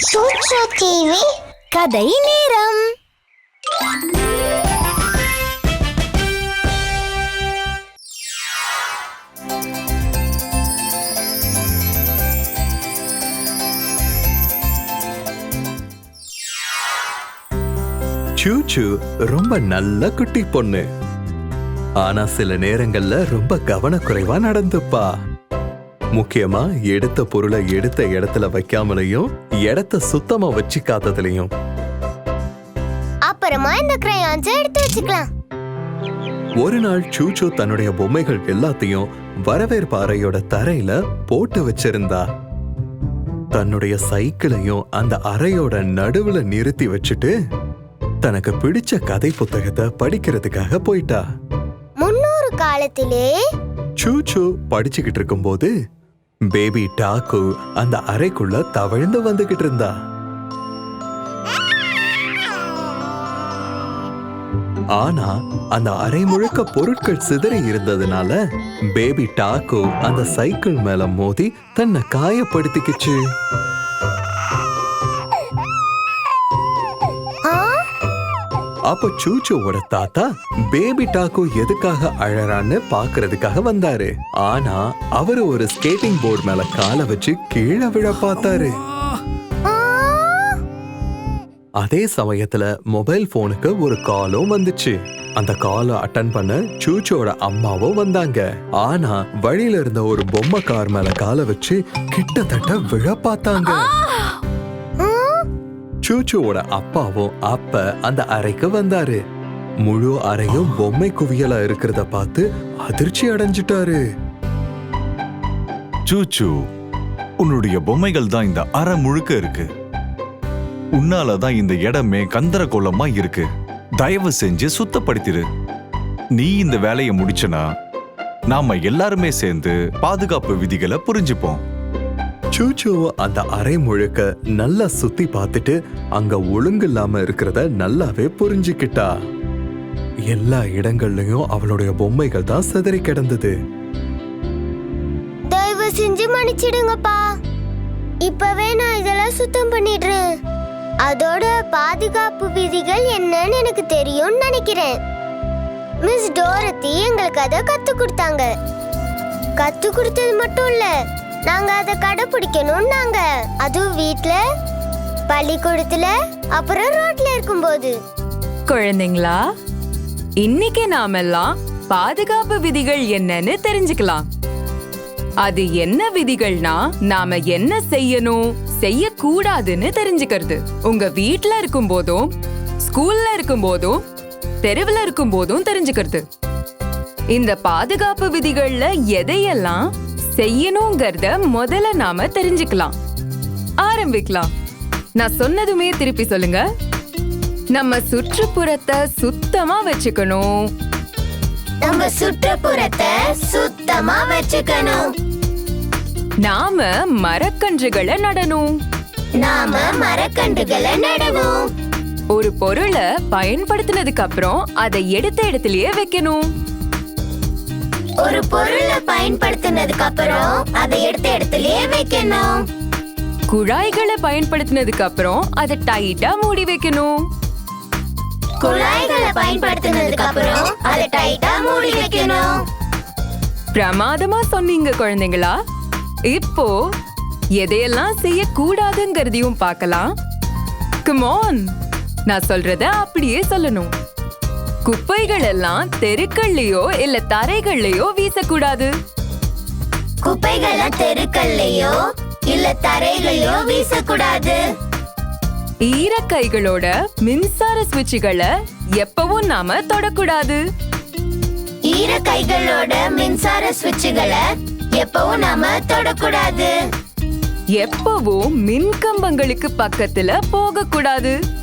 சூட்சு TV கதை நேரம். சூச்சு ரொம்ப நல்ல குட்டி பொண்ணு. ஆனா சில நேரங்கள்ல ரொம்ப கவனக்குறைவா நடந்துப்பா. முக்கியமா எடுத்த பொருளை எடுத்த இடத்துல வைக்காமலையும் இடத்த சுத்தமா வச்சுக்காததுலயும் அப்புறமா இந்த கிரையான்ஸ் எடுத்து வச்சுக்கலாம். ஒரு நாள் சூச்சு தன்னுடைய பொம்மைகள் எல்லாத்தையும் வரவேற்பு அறையோட தரையில போட்டு வச்சிருந்தா. தன்னுடைய சைக்கிளையும் அந்த அறையோட நடுவுல நிறுத்தி வச்சுட்டு தனக்கு பிடிச்ச கதை புத்தகத்தை படிக்கிறதுக்காக போயிட்டா. முன்னொரு காலத்திலே சூச்சு படிச்சுக்கிட்டு இருக்கும்போது பேபி டாக்கு அந்த அறைக்குள்ள தவழ்ந்து வந்துகிட்டு இருந்தா. ஆனா அந்த அறை முழுக்க பொருட்கள் சிதறி இருந்ததுனால பேபி டாக்கு அந்த சைக்கிள் மேல மோதி தன்னை காயப்படுத்திக்கிச்சு. அப்ப சூச்சுவோட தாத்தா பேபி டாக்கு எதுக்காக அழறான்னு பாக்குறதுக்காக வந்தாரு. ஆனா அவரு ஒரு ஸ்கேட்டிங் போர்டு மேல காலை வச்சு கீழே விழ பார்த்தாரு. அதே சமயத்துல மொபைல் போனுக்கு ஒரு காலும் வந்துச்சு. அந்த காலை அட்டன் பண்ண சூச்சோட அம்மாவும் வந்தாங்க. ஆனா வழியில இருந்த ஒரு பொம்மை கார் மேல காலை வச்சு கிட்டத்தட்ட விழ பார்த்தாங்க. சூச்சுவோட அப்பாவும் அப்ப அந்த அறைக்கு வந்தாரு. முழு அறையும் பொம்மை குவியலா இருக்கிறத பார்த்து அதிர்ச்சி அடைஞ்சிட்டாரு. சூச்சு உன்னுடைய பொம்மைகள் தான் இந்த அறை முழுக்க இருக்கு. உன்னால தான் இந்த இடமே கந்தரகோலமா இருக்கு. தயவு செஞ்சு சுத்தப்படுத்திடு நீ இந்த வேலையை முடிச்சனா நாம எல்லாருமே சேர்ந்து பாதுகாப்பு விதிகளை புரிஞ்சுப்போம். சூச்சுவை அந்த அறை முழுக்க நல்லா சுத்தி பார்த்துட்டு அங்க ஒழுங்கு இல்லாம இருக்கிறத நல்லாவே புரிஞ்சுக்கிட்டா. எல்லா இடங்கள்லயும் அவளுடைய பொம்மைகள் தான் சிதறி கிடந்தது. தயவு செஞ்சு மன்னிச்சிடுங்கப்பா. இப்பவே நான் இதெல்லாம் சுத்தம் பண்ணிடுறேன். அதோட பாதுகாப்பு விதிகள் என்னன்னு எனக்கு தெரியும்னு நினைக்கிறேன். மிஸ் டோரத்தி எங்களுக்கு அதை கத்து கொடுத்தாங்க. கத்து கொடுத்தது மட்டும் இல்லை நாங்க அதை கடைபிடிக்கணும் நாங்க. அதுவும் வீட்ல பள்ளிக்கூடத்துல அப்புறம் ரோட்ல இருக்கும்போது. குழந்தைங்களா இன்னைக்கு நாமெல்லாம் பாதுகாப்பு விதிகள் என்னன்னு தெரிஞ்சுக்கலாம். அது என்ன விதிகள்னா நாம என்ன செய்யணும் செய்யக்கூடாதுன்னு தெரிஞ்சுக்கிறது. உங்க வீட்ல இருக்கும் போதும் ஸ்கூல்ல இருக்கும் போதும் தெருவுல இருக்கும் போதும் தெரிஞ்சுக்கிறது. இந்த பாதுகாப்பு விதிகள்ல எதையெல்லாம் செய்யணுங்கிறத முதல்ல நாம தெரிஞ்சுக்கலாம். ஆரம்பிக்கலாம். நான் சொன்னதுமே திருப்பி சொல்லுங்க. நம்ம சுற்றுப்புறத்தை சுத்தமா வச்சுக்கணும். நம்ம சுற்றுப்புறத்தை சுத்தமா வச்சுக்கணும். நாம மரக்கன்றுகளை நடணும். நாம மரக்கன்றுகளை நடவும். ஒரு பொருளை பயன்படுத்தினதுக்கு அப்புறம் அதை எடுத்த இடத்திலேயே வைக்கணும். ஒரு பொருளை பயன்படுத்தினதுக்கு அப்புறம் அதை எடுத்த இடத்துலயே வைக்கணும். குழாய்களை பயன்படுத்தினதுக்கு அப்புறம் அதை டைட்டா மூடி வைக்கணும். குழாய்களை பயன்படுத்தினதுக்கு அப்புறம் அதை டைட்டா மூடி வைக்கணும். பிரமாதமா சொன்னீங்க குழந்தைங்களா. இப்போ எதையெல்லாம் செய்யக்கூடாதுங்கிறதையும் பார்க்கலாம். கமான் நான் சொல்றத அப்படியே சொல்லணும். குப்பைகள் எல்லாம் தெருக்கள்லயோ இல்ல தரைகள்லயோ வீசக்கூடாது. குப்பைகளை தெருக்கள்லயோ இல்ல தரையிலயோ வீசக்கூடாது. ஈரக்கைகளோட மின்சார சுவிட்சுகளை எப்பவும் நாம தொடக்கூடாது. ஈர கைகளோட மின்சார சுவிட்சுகளை எப்பவும் நாம தொடக்கூடாது. எப்பவும் மின் கம்பங்களுக்கு பக்கத்துல போக கூடாது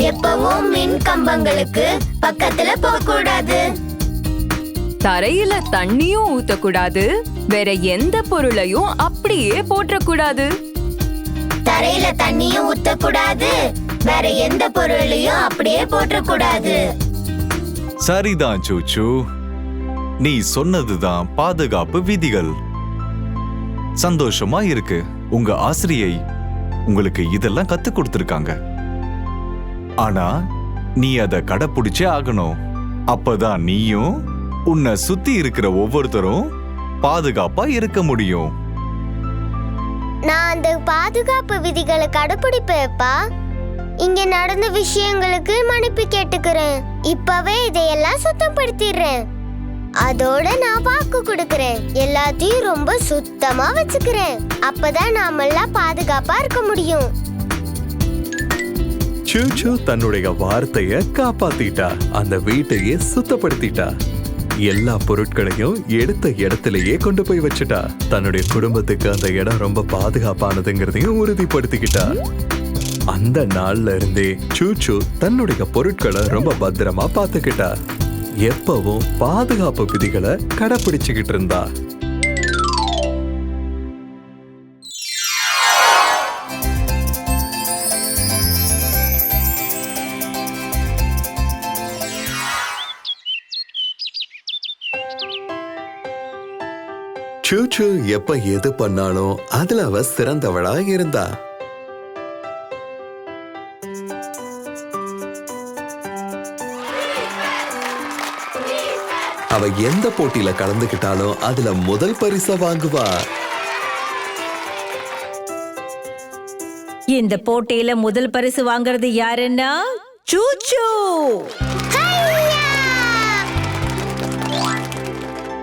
எப்பவும் மின் கம்பங்களுக்கு பக்கத்துல போக கூடாது. தரையில தண்ணியும் ஊத்தக்கூடாது. வேற எந்த பொருளையும் அப்படியே போற்றக்கூடாது. தரையில தண்ணியும் ஊத்தக்கூடாது. வேற எந்த பொருளையும் அப்படியே போட்டக்கூடாது சரிதான் சூச்சு. நீ சொன்னதுதான் பாதுகாப்பு விதிகள். சந்தோஷமா இருக்கு. உங்க ஆசிரியை உங்களுக்கு இதெல்லாம் கத்து கொடுத்துருக்காங்க. ஆனா நீ அதை கடைப்பிடிச்சே ஆகணும். அப்பதான் நீயும் உன்னை சுத்தி இருக்கிற ஒவ்வொருத்தரும் பாதுகாப்பா இருக்க முடியும். நான் அந்த பாதுகாப்பு விதிகளை கடைபிடிப்பேப்பா இங்க நடந்த விஷயங்களுக்கு மன்னிப்பு கேட்டுக்கிறேன். இப்பவே இதையெல்லாம் சுத்தப்படுத்திடுறேன். அதோட நான் வாக்கு கொடுக்கறேன். எல்லாத்தையும் ரொம்ப சுத்தமா வச்சுக்கிறேன். அப்பதான் நாமெல்லாம் பாதுகாப்பா இருக்க முடியும். சூச்சு தன்னுடைய வார்த்தைய காப்பாத்திட்டா. அந்த வீட்டையே சுத்தப்படுத்திட்டா. எல்லா பொருட்களையும் எடுத்த இடத்திலேயே கொண்டு போய் வச்சுட்டா. தன்னுடைய குடும்பத்துக்கு அந்த இடம் ரொம்ப பாதுகாப்பானதுங்கிறதையும் உறுதிப்படுத்திக்கிட்டா. அந்த நாள்ல இருந்தே சூச்சு தன்னுடைய பொருட்களை ரொம்ப பத்திரமா பார்த்துக்கிட்டா. எப்பவும் பாதுகாப்பு விதிகளை கடைபிடிச்சுக்கிட்டு இருந்தா. சூச்சு எப்ப எது பண்ணாலும் அதுல அவ சிறந்தவளா இருந்தா. அவ எந்த போட்டியில கலந்துகிட்டாலும் அதுல முதல் பரிச வாங்குவா. இந்த போட்டியில முதல் பரிசு வாங்குறது யாருன்னா சூச்சு.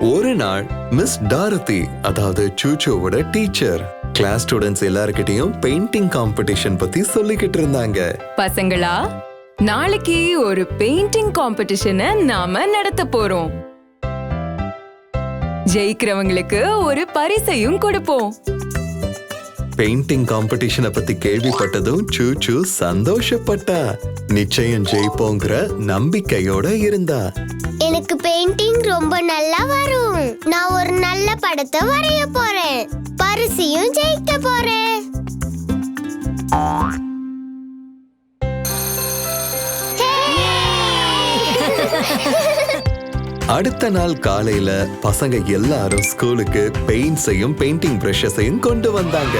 ஒரு நாள் மிஸ் டாரதி அதாவது சூச்சோவோட டீச்சர் கிளாஸ் ஸ்டூடெண்ட்ஸ் எல்லார்கிட்டயும் பெயிண்டிங் காம்படிஷன் பத்தி சொல்லிக்கிட்டு இருந்தாங்க. பசங்களா நாளைக்கு ஒரு பெயிண்டிங் காம்படிஷனை நாம நடத்த போறோம். ஜெயிக்கிறவங்களுக்கு ஒரு பரிசையும் கொடுப்போம். பெயிண்டிங் காம்படிஷனை பத்தி கேள்விப்பட்டதும் சூச்சு சந்தோஷப்பட்டா. நிச்சயம் ஜெயிப்போங்கிற நம்பிக்கையோட இருந்தா. எனக்கு பெயிண்டிங் ரொம்ப நல்லா வரும். நான் ஒரு நல்ல படத்தை வரைய போறேன். பரிசையும் ஜெயிக்க போறேன். அடுத்த நாள் காலையில பசங்க எல்லாரும் ஸ்கூலுக்கு பெயிண்ட்ஸையும் பெயிண்டிங் பிரஷஸையும் கொண்டு வந்தாங்க.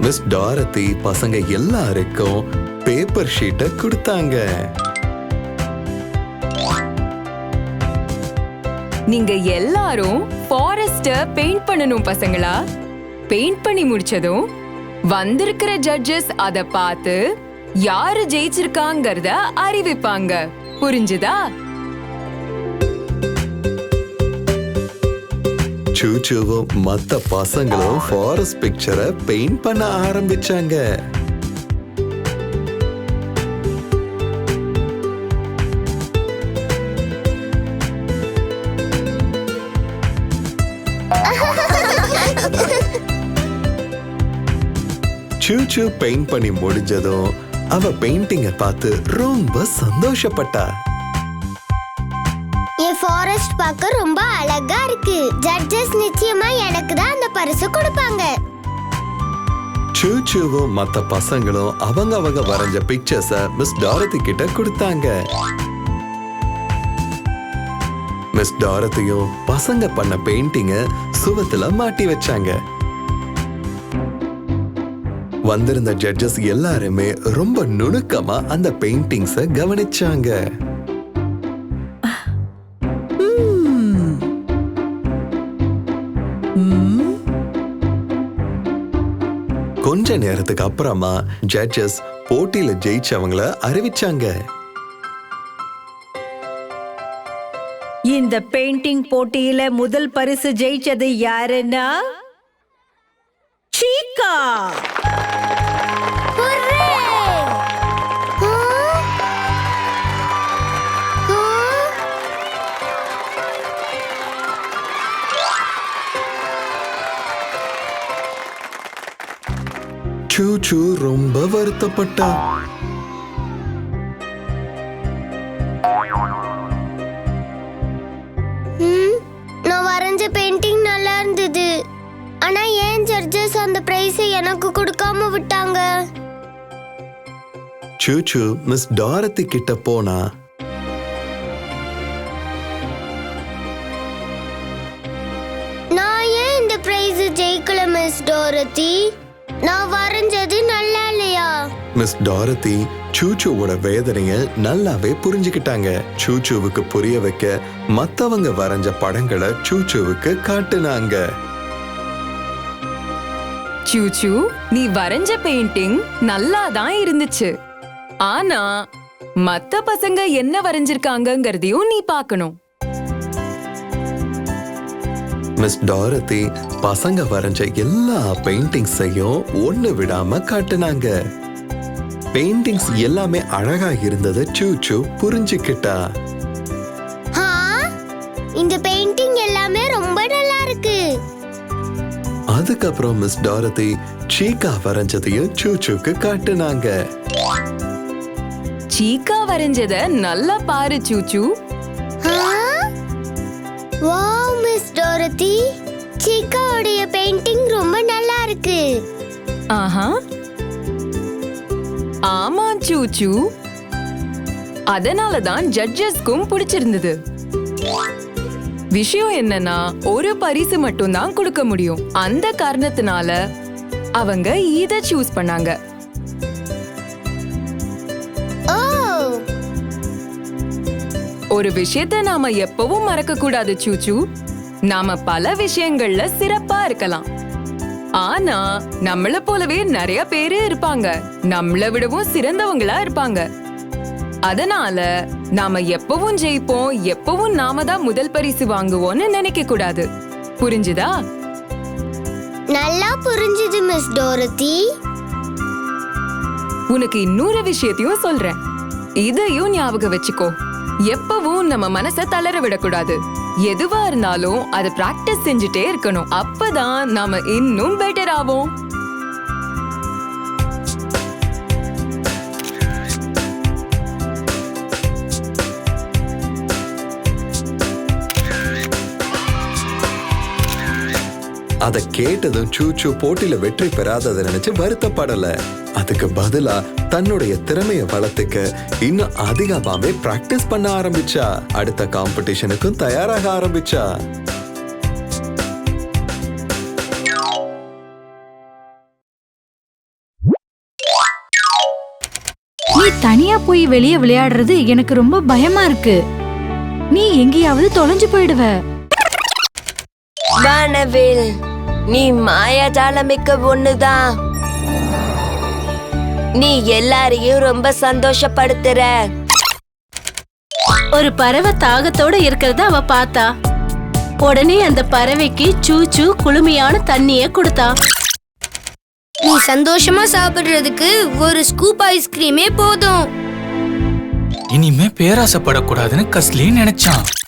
மிஸ் டாரதி பசங்க எல்லாருக்கும் பேப்பர் ஷீட்டை கொடுத்தாங்க. நீங்க எல்லாரும் ஃபாரஸ்ட பெயிண்ட் பண்ணணும் பசங்களா? பெயிண்ட் பண்ணி முடிச்சதும் வந்திருக்கிற ஜட்ஜஸ் அத பார்த்து யாரு ஜெயிச்சிருக்காங்கறத அறிவிப்பாங்க. புரிஞ்சுதா? சூச்சுவும் மத்த பசங்களும் ஃபாரஸ்ட் பிக்சரை பெயிண்ட் பண்ண ஆரம்பிச்சாங்க. சூச்சு பெயிண்ட் பண்ணி முடிஞ்சதும் அவ பெயிண்டிங்க பார்த்து ரொம்ப சந்தோஷப்பட்டா. என் ஃபாரஸ்ட் பார்க்க ரொம்ப அழகா இருக்கு. ஜட்ஜஸ் நிச்சயமா எனக்கு தான் அந்த பரிசு கொடுப்பாங்க. சூச்சுவும் மத்த பசங்களும் அவங்க அவங்க வரைஞ்ச பிக்சர்ஸ மிஸ் டாரதி கிட்ட கொடுத்தாங்க. மிஸ் டாரதியும் பசங்க பண்ண பெயிண்டிங்க சுவத்துல மாட்டி வச்சாங்க. வந்திருந்த ஜட்ஜஸ் எல்லாருமே ரொம்ப நுணுக்கமா அந்த பெயிண்டிங்ஸ கவனிச்சாங்க. கொஞ்ச நேரத்துக்கு அப்புறமா ஜட்ஜஸ் போட்டியில ஜெயிச்சவங்கள அறிவிச்சாங்க. இந்த பெயிண்டிங் போட்டியில முதல் பரிசு ஜெயிச்சது யாருன்னா சீக்கா சூச்சு ரொம்ப வருத்தப்பட்டா. நான் வரைஞ்ச பெயிண்டிங் நல்லா இருந்தது. ஆனா ஏன் ஜட்ஜஸ் அந்த பிரைஸை எனக்கு கொடுக்காம விட்டாங்க? சூச்சு மிஸ் டாரதி கிட்ட போனா. நான் ஏன் இந்த பிரைஸ் ஜெயிக்கல மிஸ் டோரத்தி நான் வரைஞ்சது நல்லா இல்லையா? மிஸ் டாரதி சூச்சுவோட வேதனைய நல்லாவே புரிஞ்சுக்கிட்டாங்க. சூச்சுவுக்கு புரிய வைக்க மத்தவங்க வரைஞ்ச படங்களை சூச்சுவுக்கு காட்டுனாங்க. சூச்சு நீ வரைஞ்ச பெயிண்டிங் நல்லா தான் இருந்துச்சு. ஆனா மத்த பசங்க என்ன வரைஞ்சிருக்காங்கங்கறதையும் நீ பார்க்கணும். மிஸ் டாரதி பசங்க வரைஞ்ச எல்லா பெயிண்டிங்ஸையும் ஒண்ணு விடாம காட்டுனாங்க. பெயிண்டிங்ஸ் எல்லாமே அழகா இருந்ததை சூச்சு புரிஞ்சுக்கிட்டா. இந்த பெயிண்டிங் எல்லாமே ரொம்ப நல்லா இருக்கு. அதுக்கப்புறம் மிஸ் டாரதி சீக்கா வரைஞ்சதையும் சூச்சுக்கு காட்டுனாங்க. சீக்கா வரைஞ்சத நல்லா பாரு சூச்சு டோரத்தி சீக்காவுடைய பெயிண்டிங் ரொம்ப நல்லா இருக்கு ஆஹா. ஆமா சூச்சு. அதனால தான் ஜட்ஜஸ்க்கும் பிடிச்சிருந்தது. விஷயம் என்னன்னா ஒரு பரிசு மட்டும் தான் கொடுக்க முடியும். அந்த காரணத்தினால அவங்க இத சூஸ் பண்ணாங்க. ஒரு விஷயத்த நாம எப்பவும் மறக்க கூடாது சூச்சு. நாம பல விஷயங்கள்ல சிறப்பா இருக்கலாம். ஆனா நம்மள போலவே நிறைய பேரு இருப்பாங்க. நம்மள விடவும் சிறந்தவங்களா இருப்பாங்க. அதனால நாம எப்பவும் ஜெயிப்போம் எப்பவும் நாம தான் முதல் பரிசு வாங்குவோம்னு நினைக்க கூடாது. புரிஞ்சுதா? நல்லா புரிஞ்சுது மிஸ் டோரத்தி. உனக்கு இன்னொரு விஷயத்தையும் சொல்றேன். இதையும் ஞாபகம் வச்சுக்கோ. எப்பவும் நம்ம மனச தளர விடக்கூடாது. எதுவா இருந்தாலும் அதை பிராக்டிஸ் செஞ்சுட்டே இருக்கணும். அப்பதான் நாம இன்னும் பெட்டர் ஆவோம். அதை கேட்டதும் சூச்சு போட்டியில வெற்றி பெறாததை நினைச்சு வருத்தப்படல. அதுக்கு பதிலா தன்னுடைய திறமைய வளர்த்துக்க இன்னும் அதிகமாவே பிராக்டிஸ் பண்ண ஆரம்பிச்சா அடுத்த காம்படிஷனுக்கும் தயாராக ஆரம்பிச்சா? நீ தனியா போய் வெளியே விளையாடுறது எனக்கு ரொம்ப பயமா இருக்கு. நீ எங்கேயாவது தொலைஞ்சு போயிடுவ. வானவில் நீ மாயாஜாலமிக்க ஒண்ணுதான். நீ எல்லாரையும் ரொம்ப சந்தோஷப்படுத்துற. ஒரு பறவை தாகத்தோட இருக்கிறத அவ பார்த்தா. உடனே அந்த பறவைக்கு சூச்சு குளுமையான தண்ணிய கொடுத்தா. நீ சந்தோஷமா சாப்பிடுறதுக்கு ஒரு ஸ்கூப் ஐஸ்கிரீமே போதும். இனிமே பேராசைப்படக்கூடாதுன்னு கஸ்லி நினைச்சான்.